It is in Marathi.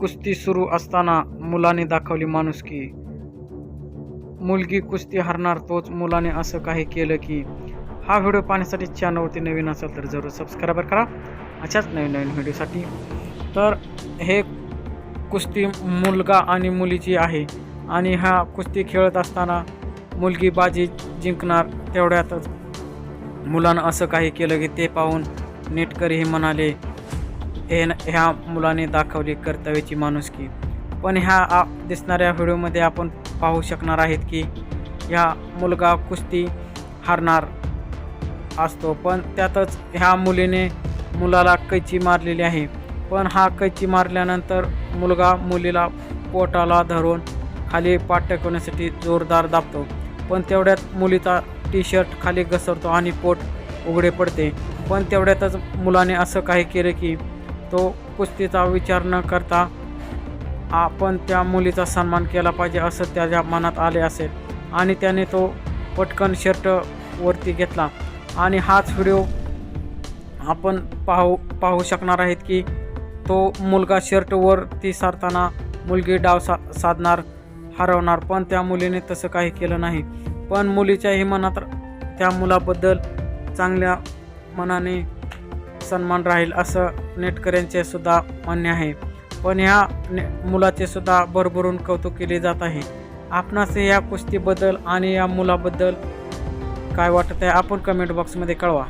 कुस्ती सुरू असताना मुलाने दाखवली माणुसकी. मुलगी कुस्ती हरणार तोच मुलाने असं काही केलं की हा व्हिडिओ पाहण्यासाठी चॅनलवरती नवीन असेल तर जरूर सबस्क्राईब करा. अशाच नवीन नवीन व्हिडिओसाठी. तर हे कुस्ती मुलगा आणि मुलीची आहे आणि हा कुस्ती खेळत असताना मुलगी बाजी जिंकणार तेवढ्यातच मुलानं असं काही केलं की ते पाहून नेटकरी हे म्हणाले हे न- ह्या मुलाने दाखवली कर्तव्याची माणुसकी. पण ह्या आ दिसणाऱ्या व्हिडिओमध्ये आपण पाहू शकणार आहेत की ह्या मुलगा कुस्ती हारणार असतो. पण त्यातच ह्या मुलीने मुलाला कैची मारलेली आहे. पण हा कैची मारल्यानंतर मुलगा मुलीला पोटाला धरून खाली पाठ टेकवण्यासाठी जोरदार दाबतो. पण तेवढ्यात मुलीचा टी शर्ट खाली घसरतो आणि पोट उघडे पडते. पण तेवढ्यातच मुलाने असं काही केलं की तो कुस्तीचा विचार न करता आपण त्या मुलीचा सन्मान केला पाहिजे असं त्याच्या मनात आले असेल. आणि त्याने तो पटकन शर्ट वरती घेतला. आणि हाच व्हिडिओ आपण पाहू पाहू शकणार आहेत की तो मुलगा शर्टवरती सारताना मुलगी डाव सा साधणार हरवणार. पण त्या मुलीने तसं काही केलं नाही. पण मुलीच्याही मनात त्या मुलाबद्दल चांगल्या मनाने सन्मान राहील असं नेटकऱ्यांचे सुद्धा मान्य आहे. पण ह्या ने मुलाचे सुद्धा भरभरून कौतुक केले जात आहे. आपणास या कुस्तीबद्दल आणि या मुलाबद्दल काय वाटत आहे आपण कमेंट बॉक्समध्ये कळवा.